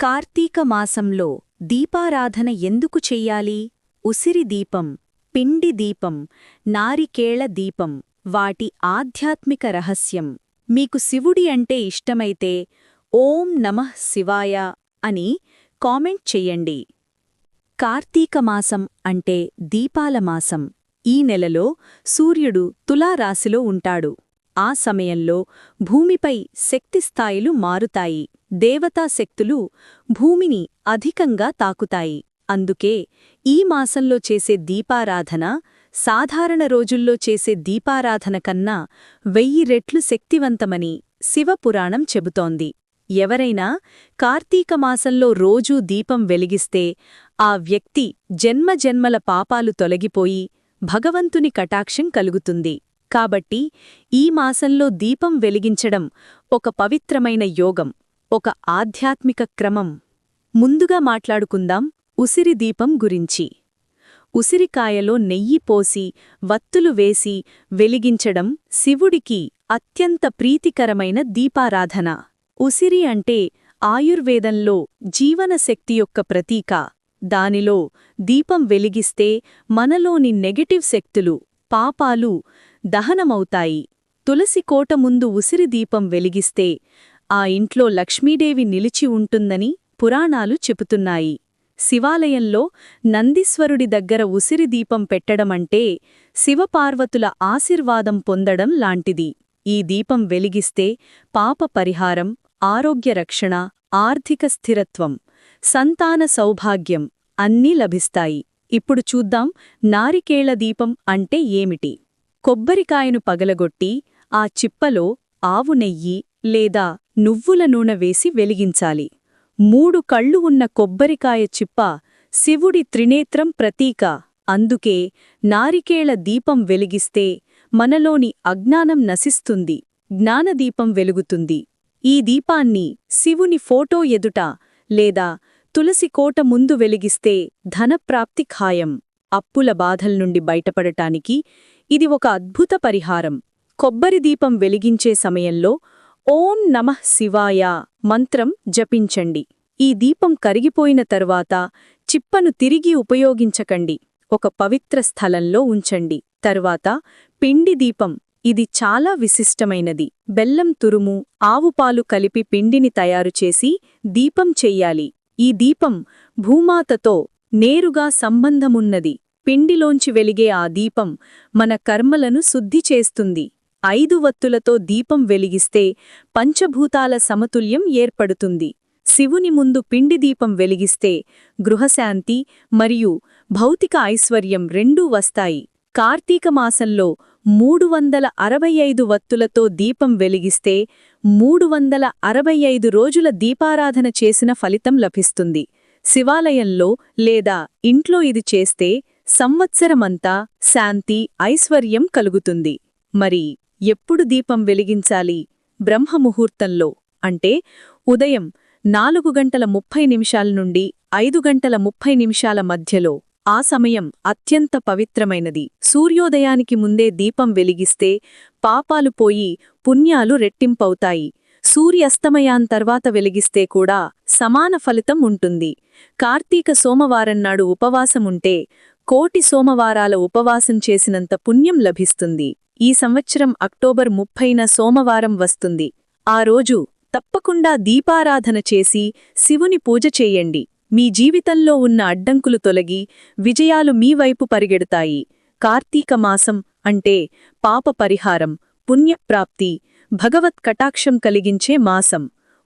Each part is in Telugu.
కార్తీక మాసంలో దీపారాధన ఎందుకు చెయ్యాలి ఉసిరి దీపం పిండి దీపం నారికేళ దీపం వాటి ఆధ్యాత్మిక రహస్యం. మీకు శివుడి అంటే ఇష్టమైతే ఓం నమః శివాయ అని కామెంట్ చెయ్యండి కార్తీక మాసం అంటే దీపాల మాసం. ఈ నెలలో సూర్యుడు తులారాశిలో ఉంటాడు. ఆ సమయంలో భూమిపై శక్తిస్థాయిలు మారుతాయి. దేవతా శక్తులు భూమిని అధికంగా తాకుతాయి. అందుకే ఈ మాసంలో చేసే దీపారాధన సాధారణ రోజుల్లో చేసే దీపారాధన కన్నా వెయ్యి రెట్లు శక్తివంతమని శివపురాణం చెబుతోంది. ఎవరైనా కార్తీక మాసంలో రోజూ దీపం వెలిగిస్తే ఆ వ్యక్తి జన్మజన్మల పాపాలు తొలగిపోయి భగవంతుని కటాక్షం కలుగుతుంది. కాబట్టి ఈ మాసంలో దీపం వెలిగించడం ఒక పవిత్రమైన యోగం. ఒక ఆధ్యాత్మిక క్రమం. ముందుగా మాట్లాడుకుందాం ఉసిరి దీపం గురించి. ఉసిరికాయలో నెయ్యి పోసి వత్తులు వేసి వెలిగించడం శివుడికి అత్యంత ప్రీతికరమైన దీపారాధన. ఉసిరి అంటే ఆయుర్వేదంలో జీవనశక్తి యొక్క ప్రతీక. దానిలో దీపం వెలిగిస్తే మనలోని నెగటివ్ శక్తులు పాపాలు దహనమవుతాయి. తులసి కోట ముందు ఉసిరి దీపం వెలిగిస్తే ఆ ఇంట్లో లక్ష్మీదేవి నిలిచి ఉంటుందని పురాణాలు చెబుతున్నాయి. శివాలయంలో నందీశ్వరుడి దగ్గర ఉసిరి దీపం పెట్టడమంటే శివపార్వతుల ఆశీర్వాదం పొందడం లాంటిది. ఈ దీపం వెలిగిస్తే పాప పరిహారం ఆరోగ్య రక్షణ ఆర్థిక స్థిరత్వం సంతాన సౌభాగ్యం అన్నీ లభిస్తాయి. ఇప్పుడు చూద్దాం నారికేళ దీపం అంటే ఏమిటి? కొబ్బరికాయను పగలగొట్టి ఆ చిప్పలో ఆవు నెయ్యి లేదా నువ్వుల నూనె వేసి వెలిగించాలి. మూడు కళ్ళు ఉన్న కొబ్బరికాయ చిప్ప శివుడి త్రినేత్రం ప్రతీక. అందుకే నారికేళ దీపం వెలిగిస్తే మనలోని అజ్ఞానం నశిస్తుంది జ్ఞానదీపం వెలుగుతుంది. ఈ దీపాన్ని శివుని ఫోటో ఎదుట లేదా తులసి కోట ముందు వెలిగిస్తే ధనప్రాప్తి ఖాయం. అప్పుల బాధల్నుండి బయటపడటానికి ఇది ఒక అద్భుత పరిహారం. కొబ్బరి దీపం వెలిగించే సమయంలో ఓం నమః శివాయ మంత్రం జపించండి. ఈ దీపం కరిగిపోయిన తరువాత చిప్పను తిరిగి ఉపయోగించకండి. ఒక పవిత్ర స్థలంలో ఉంచండి. తరువాత పిండి దీపం. ఇది చాలా విశిష్టమైనది. బెల్లం తురుము ఆవుపాలు కలిపి పిండిని తయారుచేసి దీపం చెయ్యాలి ఈ దీపం భూమాతతో నేరుగా సంబంధమున్నది. పిండిలోంచి వెలిగే ఆ దీపం మన కర్మలను శుద్ధి చేస్తుంది. ఐదు వత్తులతో దీపం వెలిగిస్తే పంచభూతాల సమతుల్యం ఏర్పడుతుంది. శివుని ముందు పిండి దీపం వెలిగిస్తే గృహశాంతి మరియు భౌతిక ఐశ్వర్యం రెండూ వస్తాయి. కార్తీక మాసంలో మూడు వందల అరవై ఐదు వత్తులతో దీపం వెలిగిస్తే మూడు వందల అరవై ఐదు రోజుల దీపారాధన చేసిన ఫలితం లభిస్తుంది. శివాలయంలో లేదా ఇంట్లో ఇది చేస్తే సంవత్సరమంతా శాంతి ఐశ్వర్యం కలుగుతుంది. మరి ఎప్పుడు దీపం వెలిగించాలి? బ్రహ్మముహూర్తంలో. అంటే ఉదయం నాలుగు గంటల ముప్పై నిమిషాల నుండి ఐదు గంటల ముప్పై నిమిషాల మధ్యలో. ఆ సమయం అత్యంత పవిత్రమైనది. సూర్యోదయానికి ముందే దీపం వెలిగిస్తే పాపాలు పోయి పుణ్యాలు రెట్టింపవుతాయి. సూర్యస్తమయాన్ తర్వాత వెలిగిస్తే కూడా సమాన ఫలితం ఉంటుంది. కార్తీక సోమవారన్నాడు ఉపవాసముంటే కోటి సోమవారాల ఉపవాసం చేసినంత పుణ్యం లభిస్తుంది. ఈ సంవత్సరం అక్టోబర్ ముప్పైన సోమవారం వస్తుంది. ఆ రోజు తప్పకుండా దీపారాధన చేసి శివుని పూజ చేయండి. మీ జీవితంలో ఉన్న అడ్డంకులు తొలగి విజయాలు మీ వైపు పరిగెడతాయి. కార్తీక మాసం అంటే పాప పరిహారం పుణ్యప్రాప్తి భగవత్ కటాక్షం కలిగించే మాసం.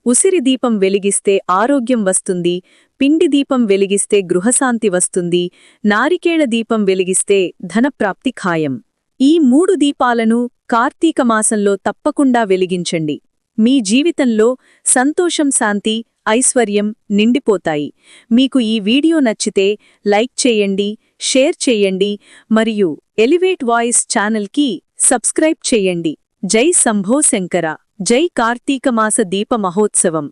ఉసిరి దీపం వెలిగిస్తే ఆరోగ్యం వస్తుంది పిండి దీపం వెలిగిస్తే గృహశాంతి వస్తుంది నారికేళ దీపం వెలిగిస్తే ధనప్రాప్తి ఖాయం. ఈ మూడు దీపాలను కార్తీక మాసంలో తప్పకుండా వెలిగించండి. మీ జీవితంలో సంతోషం శాంతి ఐశ్వర్యం నిండిపోతాయి. మీకు ఈ వీడియో నచ్చితే లైక్ చేయండి షేర్ చేయండి మరియు ఎలివేట్ వాయిస్ ఛానల్కి సబ్స్క్రైబ్ చేయండి. జై సంభో శంకర. జై కార్తీక మాస దీప మహోత్సవం.